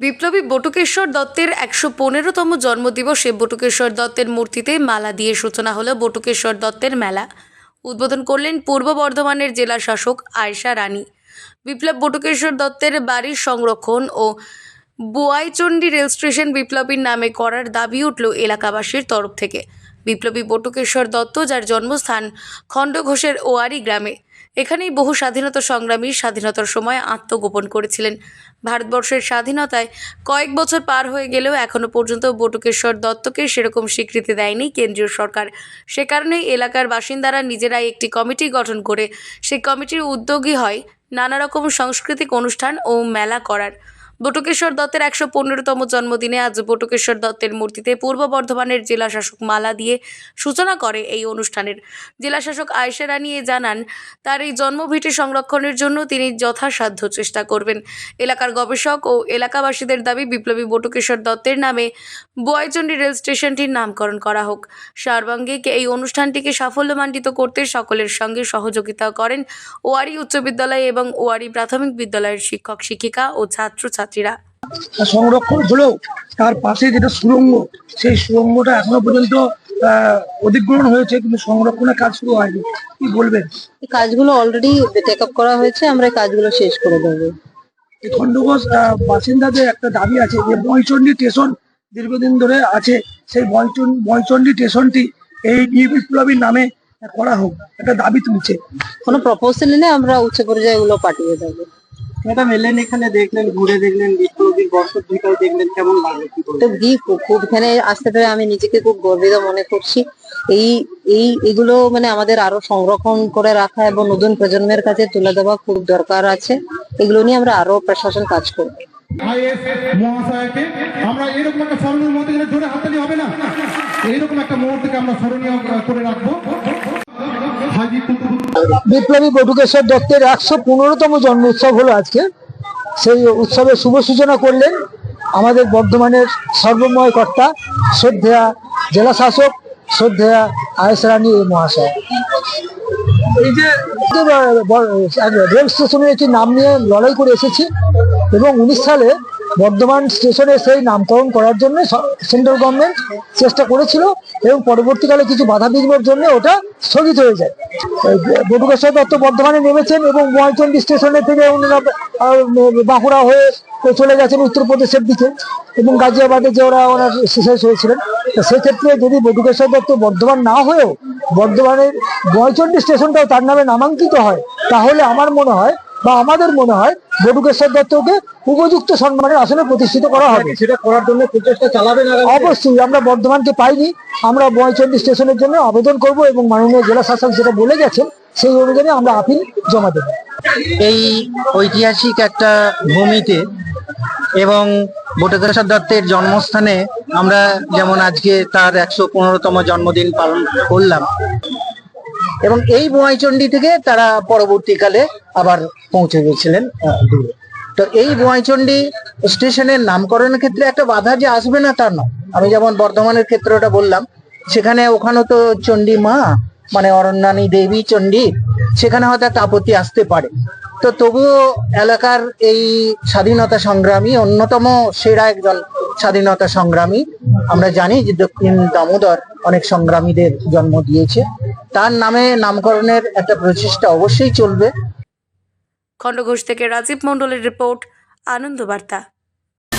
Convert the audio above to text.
বিপ্লবী বটুকেশ্বর দত্তের একশো পনেরোতম জন্মদিবসে বটুকেশ্বর দত্তের মূর্তিতে মালা দিয়ে সূচনা হলো বটুকেশ্বর দত্তের মেলা। উদ্বোধন করলেন পূর্ব বর্ধমানের জেলা শাসক আয়শা রানী। বিপ্লব বটুকেশ্বর দত্তের বাড়ির সংরক্ষণ ও বোয়াইচন্ডী রেল স্টেশন বিপ্লবীর নামে করার দাবি উঠল এলাকাবাসীর তরফ থেকে। বিপ্লবী বটুকেশ্বর দত্ত, যার জন্মস্থান খণ্ডঘোষের ওয়ারি গ্রামে। এখানেই বহু স্বাধীনতা সংগ্রামী স্বাধীনতার সময় আত্মগোপন করেছিলেন। ভারতবর্ষের স্বাধীনতায় কয়েক বছর পার হয়ে গেলেও এখনও পর্যন্ত বটুকেশ্বর দত্তকে সেরকম স্বীকৃতি দেয়নি কেন্দ্রীয় সরকার। সে কারণেই এলাকার বাসিন্দারা নিজেরাই একটি কমিটি গঠন করে। সেই কমিটির উদ্যোগী হয় নানা রকম সাংস্কৃতিক অনুষ্ঠান ও মেলা করার। বটুকেশ্বর দত্তের একশো পনেরোতম জন্মদিনে আজ বটুকেশ্বর দত্তের মূর্তিতে পূর্ব বর্ধমানের জেলা শাসক মালা দিয়ে সূচনা করে এই অনুষ্ঠানের। জেলা শাসক আয়সা রানী জানান, তার এই জন্মভিটি সংরক্ষণের জন্য তিনি যথাসাধ্য চেষ্টা করবেন। এলাকার গবেষক ও এলাকাবাসীদের দাবি, বিপ্লবী বটুকেশ্বর দত্তের নামে বোয়াইচন্ডী রেল স্টেশনটির নামকরণ করা হোক। সার্বাঙ্গিক এই অনুষ্ঠানটিকে সাফল্যমণ্ডিত করতে সকলের সঙ্গে সহযোগিতা করেন ওয়ারি উচ্চ বিদ্যালয় এবং ওয়ারি প্রাথমিক বিদ্যালয়ের শিক্ষক, শিক্ষিকা ও ছাত্রছাত্রীরা। সংরক্ষণ হলেও তার পাশে যেটা সুড়ঙ্গ সেই সুড়ঙ্গটা এখনও পর্যন্ত আহ, অধিগ্রহণ হয়েছে কিন্তু সংরক্ষণের কাজ শুরু হয়নি। কি বলবেন? এই কাজগুলো অলরেডি টেক আপ করা হয়েছে আমরা এই কাজগুলো শেষ করে দেবো। এই খণ্ডঘোষ আহ, বাসিন্দাদের একটা দাবি আছে যে বয়চন্ডী স্টেশন দীর্ঘদিন ধরে আছে সেই বয়চন্ডী স্টেশনটি এই বিপ্লবীর নামে করা হোক একটা দাবি তুলছে। কোনো প্রপোজাল এলে আমরা উচ্চ পর্যায়ে এগুলো পাঠিয়ে দেবো। ম্যাডাম এলেন এখানে দেখলেন ঘুরে দেখলেন বিপ্লবীর দেখলেন কেমন লাগল তো বলবেন খুব খুব এখানে আসতে পেরে আমি নিজেকে খুব গর্বিত মনে করছি। এই এই এগুলো মানে আমাদের আরও সংরক্ষণ করে রাখা এবং নতুন প্রজন্মের কাছে তুলে দেওয়া খুব দরকার আছে। এগুলো নিয়ে আমরা আরও প্রশাসন কাজ করব। আইএস মহাশয়কে আমরা এরকম একটা স্মরণীয় মুহূর্তে গেলে জোরে হাততালি হবে না? এইরকম একটা মুহূর্তকে আমরা স্মরণীয় করে রাখব। হাজি বিপ্লবী বটুকেশ্বর দত্তের একশো পনেরোতম জন্ম উৎসব হলো আজকে। সেই উৎসবের শুভ সূচনা করলেন আমাদের বর্ধমানের সর্বময় কর্তা শ্রদ্ধেয়া জেলা শাসক শ্রদ্ধেয়া আয়েস রানী মহাশয়। এই যে যে ব- ব- রেল স্টেশনের একটি নাম নিয়ে লড়াই করে এসেছি এবং উনিশ সালে বর্ধমান স্টেশনে সেই নামকরণ করার জন্য সেন্ট্রাল গভর্নমেন্ট চেষ্টা করেছিল এবং পরবর্তীকালে কিছু বাধা বিঘ্নের জন্য ওটা স্থগিত হয়ে যায়। বটুকেশ্বর দত্ত বর্ধমানে নেমেছেন এবং মহাচন্ডী স্টেশনে থেকে ওনারা বাঁকুড়া হয়ে চলে গেছেন উত্তরপ্রদেশের দিকে এবং গাজিয়াবাদে যে ওরা ওনার শেষ হয়েছিলেন। সেক্ষেত্রে যদি বটুকেশ্বর দত্ত বর্ধমান না হয়েও বর্ধমানের বয়চন্ডী স্টেশনটাও তার নামে নামাঙ্কিত হয়, তাহলে আমার মনে হয় বা আমাদের মনে হয় বটুকেশ্বর দত্তকে উপযুক্ত সম্মানের আসনে প্রতিষ্ঠিত করা হবে। সেটা করার জন্য প্রচেষ্টা চালাবেন আগামী অবশ্যই আমরা বর্ধমানকে পাইনি। আমরা বয়চন্ডী স্টেশনের জন্য আবেদন করব এবং মাননীয় জেলা শাসক যেটা বলে গেছেন সেই অনুযায়ী আমরা আপিল জমা দেবো। এই ঐতিহাসিক একটা ভূমিতে এবং বটকেশ্বর দত্তের জন্মস্থানে আমরা যেমন আজকে তার একশো পনেরোতম জন্মদিন পালন করলাম এবং এই বোয়াইচন্ডী থেকে তারা পরবর্তীকালে আবার পৌঁছে গেছিলেন দূরে। তো এই বোয়াইচন্ডী স্টেশনের নামকরণের ক্ষেত্রে একটা বাধা যে আসবে না তা নয়। আমি যেমন বর্ধমানের ক্ষেত্রটা বললাম, সেখানে ওখানে তো চণ্ডী মা মানে অরণ্যানী দেবী চণ্ডী, সেখানে হয়তো একটা আপত্তি আসতে পারে। তো তবুও এলাকার এই স্বাধীনতা সংগ্রামী অন্যতম সেরা একজন স্বাধীনতা সংগ্রামী। আমরা জানি যে দক্ষিণ দামোদর অনেক সংগ্রামীদের জন্ম দিয়েছে। তার নামে নামকরণের একটা প্রচেষ্টা অবশ্যই চলবে। খণ্ডঘোষ থেকে রাজীব মন্ডলের রিপোর্ট আনন্দ বার্তা